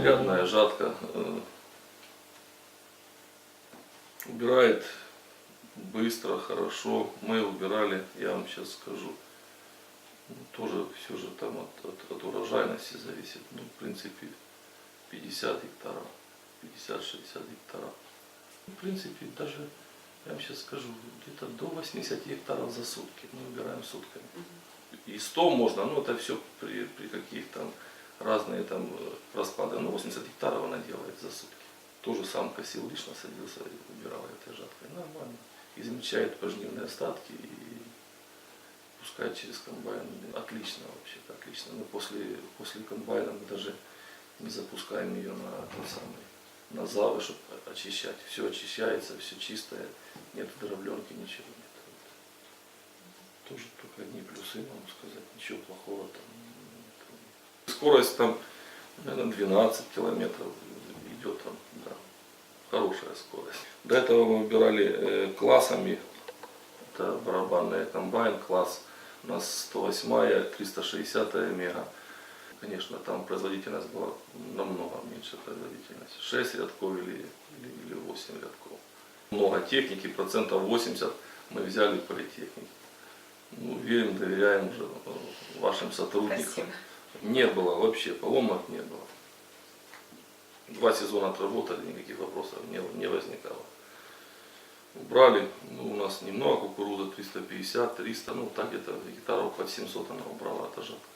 Восьмирядная жатка. э, Убирает быстро, хорошо. Мы убирали, я вам сейчас скажу. Ну, Тоже все же там от, от, от урожайности зависит. Ну, в принципе, 50 гектаров, 50-60 гектаров. В принципе, даже, я вам сейчас скажу, где-то до 80 гектаров за сутки мы убираем сутками. И 100 можно, но это все при, при каких там разные там э, расклады. Но 80 гектаров она делает за сутки. Тоже сам косил лично, садился убирал этой жаткой. Нормально. Измельчает пожнивные остатки и пускает через комбайн. Отлично вообще, отлично. Мы после, после комбайна мы даже не запускаем ее на тот самый на завы, чтобы очищать. Все очищается, все чистое, нет дробленки, ничего нет. Вот. Тоже только одни плюсы, могу сказать, ничего плохого там. Скорость там, наверное, 12 километров идет там, да, хорошая скорость. До этого мы убирали э, классами, это барабанный комбайн, класс у нас 108 360 мега. Конечно, там производительность была намного меньше производительности. 6 рядков или, или, или 8 рядков. Много техники, процентов 80 мы взяли политехники. Ну, верим, доверяем уже э, вашим сотрудникам. Спасибо. Не было вообще, поломок не было. Два сезона отработали, никаких вопросов не, не возникало. Убрали, ну, у нас немного кукурузы, 350, 300, ну так где-то гектаров под 700 она убрала, это жатка.